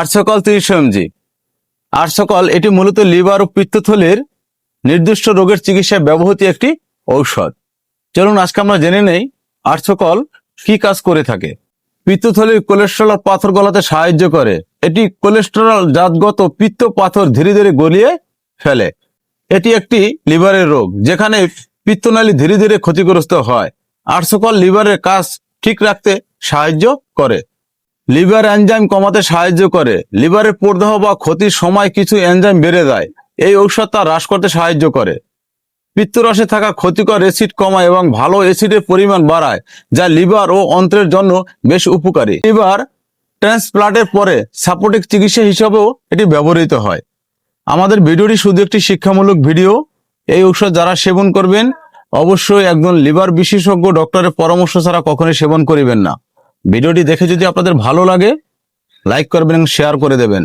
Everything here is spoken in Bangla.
আর্সকল তিরিশশো এমজি আর্সকল এটি মূলত লিভার ও পিত্তথলির নির্দিষ্ট রোগের চিকিৎসায় ব্যবহৃত একটি ঔষধ। চলুন আজকে আমরা জেনে নেই আর্সকল কি কাজ করে থাকে। পিত্তথলির কোলেস্ট্রল পাথর গলাতে সাহায্য করে। এটি কোলেস্টেরল জাতগত পিত্ত পাথর ধীরে ধীরে গলিয়ে ফেলে। এটি একটি লিভারের রোগ, যেখানে পিত্তনালী ধীরে ধীরে ক্ষতিগ্রস্ত হয়। আর্সকল লিভারের কাজ ঠিক রাখতে সাহায্য করে। লিভার এনজাইম কমাতে সাহায্য করে। লিভারের প্রদাহ বা ক্ষতির সময় কিছু এনজাইম বেড়ে যায়। এই ঔষধ তা হ্রাস করতে সাহায্য করে। পিত্তরসে থাকা ক্ষতিকর অ্যাসিড কমায় এবং ভালো অ্যাসিডের পরিমাণ বাড়ায়, যা লিভার ও অন্ত্রের জন্য বেশ উপকারী। লিভার ট্রান্সপ্লান্টের পরে সাপোর্টিক চিকিৎসা হিসাবেও এটি ব্যবহৃত হয়। আমাদের ভিডিওটি শুধু একটি শিক্ষামূলক ভিডিও। এই ঔষধ যারা সেবন করবেন, অবশ্যই একজন লিভার বিশেষজ্ঞ ডক্টরের পরামর্শ ছাড়া কখনোই সেবন করিবেন না। ভিডিওটি দেখে যদি আপনাদের ভালো লাগে লাইক করবেন এবং শেয়ার করে দেবেন।